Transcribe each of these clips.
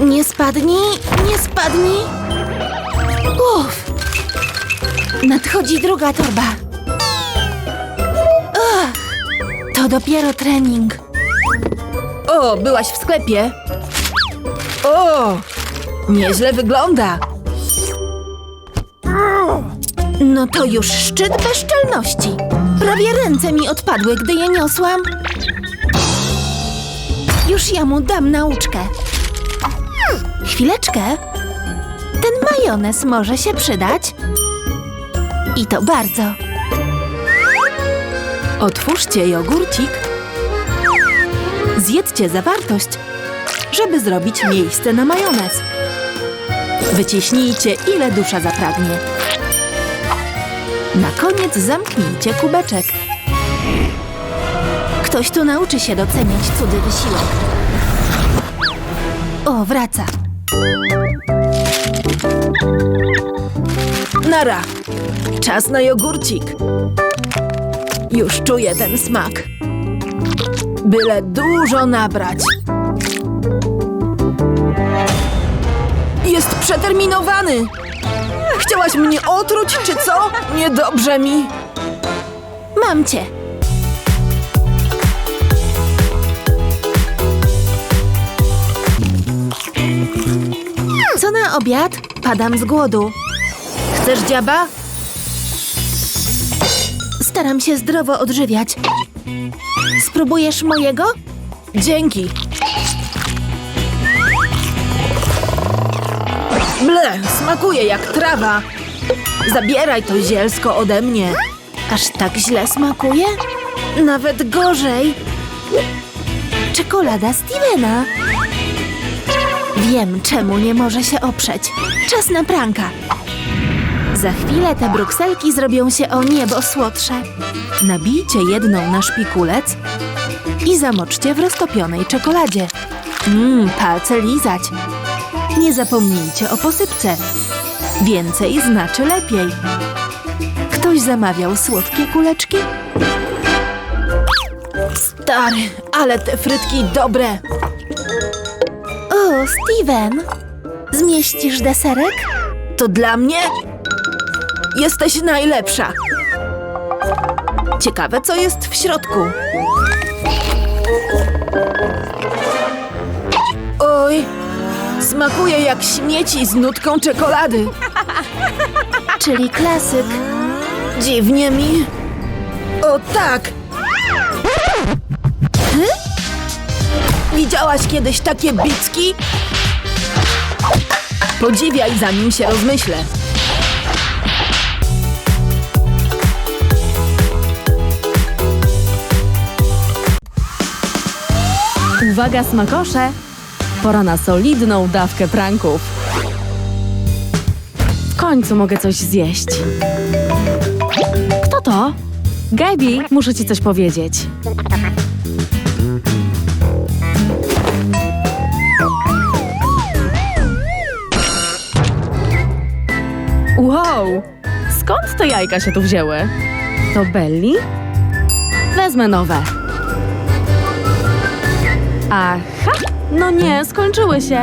Nie spadnij, nie spadnij. Uff. Nadchodzi druga torba. Ach, to dopiero trening. O, byłaś w sklepie? O, nieźle wygląda. No to już szczyt bezczelności. Prawie ręce mi odpadły, gdy je niosłam. Już ja mu dam nauczkę. Chwileczkę. Ten majonez może się przydać. I to bardzo. Otwórzcie jogurcik. Zjedzcie zawartość, żeby zrobić miejsce na majonez. Wyciśnijcie, ile dusza zapragnie. Na koniec zamknijcie kubeczek. Ktoś tu nauczy się doceniać cudzy wysiłek. O, wraca. Nara! Czas na jogurcik. Już czuję ten smak. Byle dużo nabrać. Jest przeterminowany! Chciałaś mnie otruć, czy co? Niedobrze mi. Mam cię. Na obiad? Padam z głodu. Chcesz dziaba? Staram się zdrowo odżywiać. Spróbujesz mojego? Dzięki. Ble, smakuje jak trawa. Zabieraj to zielsko ode mnie. Aż tak źle smakuje? Nawet gorzej. Czekolada Stevena. Wiem, czemu nie może się oprzeć. Czas na pranka. Za chwilę te brukselki zrobią się o niebo słodsze. Nabijcie jedną na szpikulec i zamoczcie w roztopionej czekoladzie. Mmm, palce lizać. Nie zapomnijcie o posypce. Więcej znaczy lepiej. Ktoś zamawiał słodkie kuleczki? Stary, ale te frytki dobre. O, Steven! Zmieścisz deserek? To dla mnie? Jesteś najlepsza. Ciekawe, co jest w środku. Oj, smakuje jak śmieci z nutką czekolady. Czyli klasyk. Dziwnie mi. O tak! Widziałaś kiedyś takie bicki? Podziwiaj, zanim się rozmyślę. Uwaga smakosze! Pora na solidną dawkę pranków. W końcu mogę coś zjeść. Kto to? Gabi, muszę ci coś powiedzieć. Wow! Skąd te jajka się tu wzięły? To Belli? Wezmę nowe. Aha! No nie, skończyły się.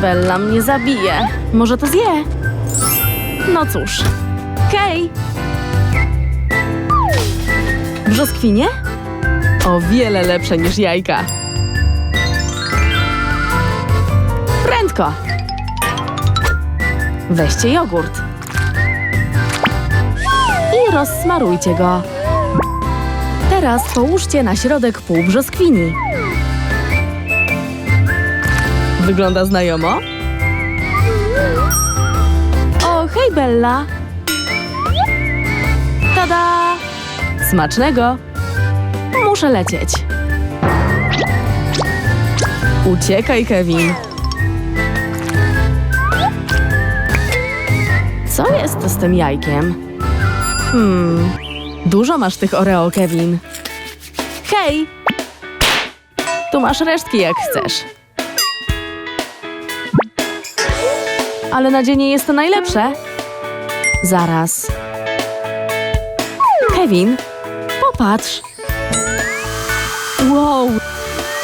Bella mnie zabije. Może to zje? No cóż. Hej! Brzoskwinie? O wiele lepsze niż jajka. Prędko! Weźcie jogurt. Rozsmarujcie go. Teraz połóżcie na środek pół brzoskwini. Wygląda znajomo? O, hej Bella! Tada! Smacznego! Muszę lecieć. Uciekaj, Kevin. Co jest z tym jajkiem? Hmm, dużo masz tych Oreo, Kevin. Hej! Tu masz resztki, jak chcesz. Ale nadzie nie jest to najlepsze. Zaraz. Kevin, popatrz. Wow,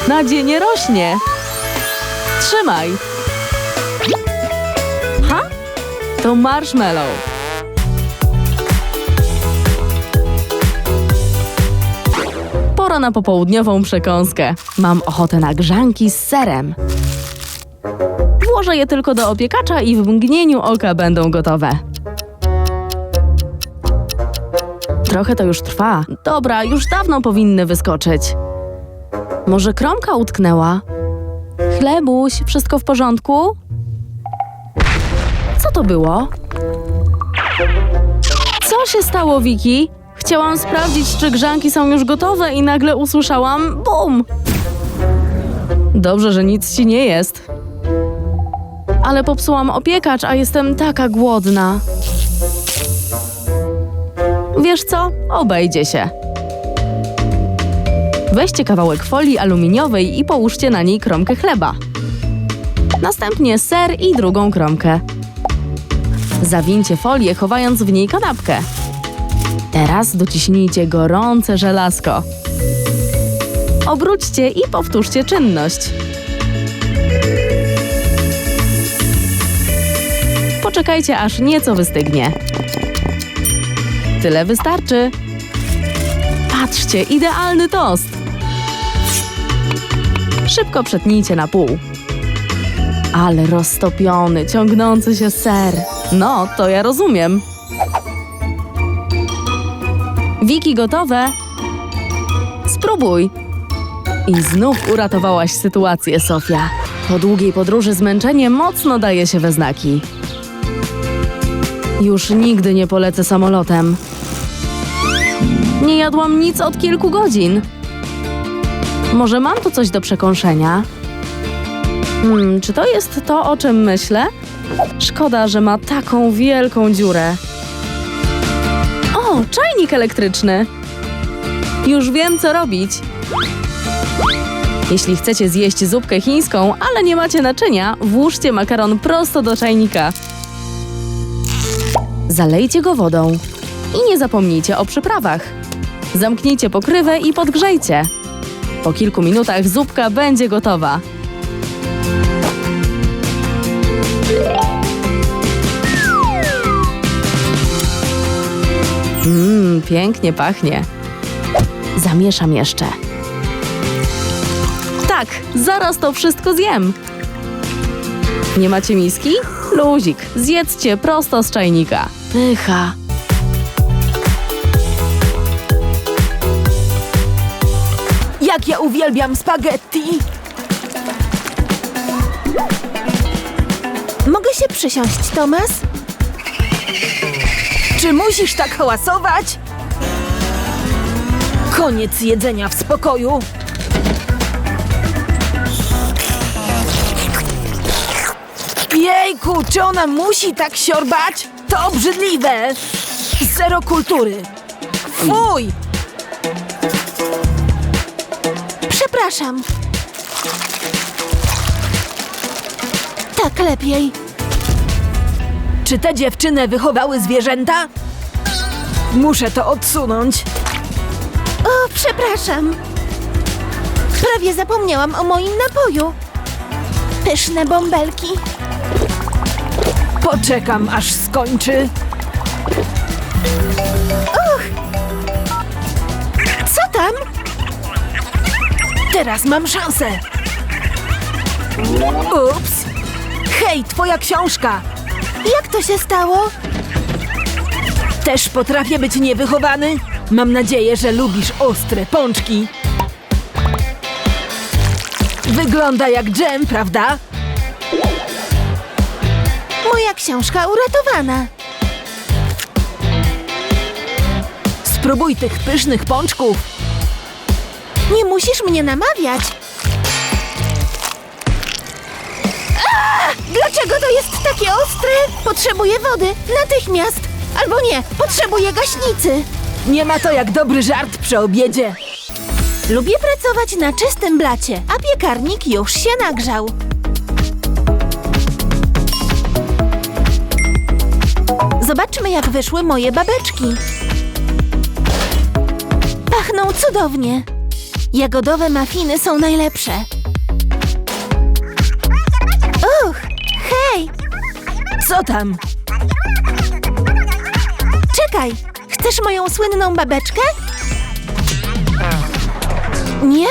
nadzie nie rośnie. Trzymaj. To marshmallow. Pora na popołudniową przekąskę. Mam ochotę na grzanki z serem. Włożę je tylko do opiekacza i w mgnieniu oka będą gotowe. Trochę to już trwa. Dobra, już dawno powinny wyskoczyć. Może kromka utknęła? Chlebuś, wszystko w porządku? Co to było? Co się stało, Wiki? Chciałam sprawdzić, czy grzanki są już gotowe i nagle usłyszałam BUM! Dobrze, że nic ci nie jest. Ale popsułam opiekacz, a jestem taka głodna. Wiesz co? Obejdzie się. Weźcie kawałek folii aluminiowej i połóżcie na niej kromkę chleba. Następnie ser i drugą kromkę. Zawincie folię, chowając w niej kanapkę. Teraz dociśnijcie gorące żelazko. Obróćcie i powtórzcie czynność. Poczekajcie, aż nieco wystygnie. Tyle wystarczy. Patrzcie, idealny tost. Szybko przetnijcie na pół. Ale roztopiony, ciągnący się ser. No, to ja rozumiem. Wiki gotowe? Spróbuj. I znów uratowałaś sytuację, Sofia. Po długiej podróży zmęczenie mocno daje się we znaki. Już nigdy nie polecę samolotem. Nie jadłam nic od kilku godzin. Może mam tu coś do przekąszenia? Hmm, czy to jest to, o czym myślę? Szkoda, że ma taką wielką dziurę. Czajnik elektryczny! Już wiem, co robić. Jeśli chcecie zjeść zupkę chińską, ale nie macie naczynia, włóżcie makaron prosto do czajnika. Zalejcie go wodą. I nie zapomnijcie o przyprawach. Zamknijcie pokrywę i podgrzejcie. Po kilku minutach zupka będzie gotowa. Mmm, pięknie pachnie. Zamieszam jeszcze. Tak, zaraz to wszystko zjem. Nie macie miski? Luzik, zjedzcie prosto z czajnika. Pycha. Jak ja uwielbiam spaghetti! Mogę się przysiąść, Tomas? Czy musisz tak hałasować? Koniec jedzenia w spokoju. Jejku, czy ona musi tak siorbać? To obrzydliwe! Zero kultury. Fuj! Przepraszam. Tak lepiej. Czy te dziewczyny wychowały zwierzęta? Muszę to odsunąć. O, przepraszam. Prawie zapomniałam o moim napoju. Pyszne bąbelki. Poczekam, aż skończy. Co tam? Teraz mam szansę. Ups! Hej, twoja książka! Jak to się stało? Też potrafię być niewychowany? Mam nadzieję, że lubisz ostre pączki. Wygląda jak dżem, prawda? Moja książka uratowana. Spróbuj tych pysznych pączków. Nie musisz mnie namawiać. Dlaczego to jest takie ostre? Potrzebuję wody. Natychmiast. Albo nie, potrzebuję gaśnicy. Nie ma to jak dobry żart przy obiedzie. Lubię pracować na czystym blacie, a piekarnik już się nagrzał. Zobaczmy, jak wyszły moje babeczki. Pachną cudownie. Jagodowe mafiny są najlepsze. Uch, hej! Co tam? Poczekaj, chcesz moją słynną babeczkę? Nie?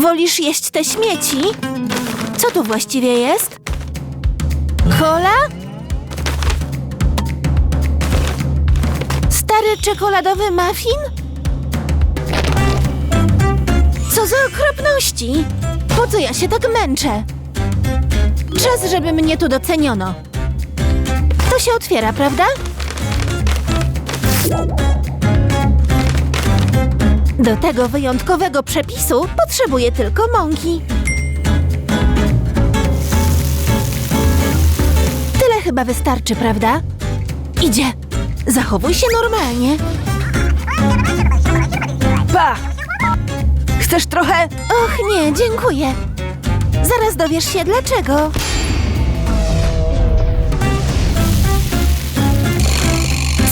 Wolisz jeść te śmieci? Co tu właściwie jest? Kola? Stary czekoladowy muffin? Co za okropności! Po co ja się tak męczę? Czas, żeby mnie tu doceniono. To się otwiera, prawda? Do tego wyjątkowego przepisu potrzebuję tylko mąki. Tyle chyba wystarczy, prawda? Idzie. Zachowuj się normalnie. Pa! Chcesz trochę? Och nie, dziękuję. Zaraz dowiesz się dlaczego.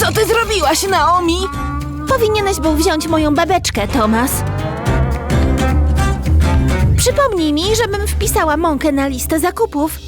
Co ty zrobiłaś, Naomi? Powinieneś był wziąć moją babeczkę, Tomas. Przypomnij mi, żebym wpisała mąkę na listę zakupów.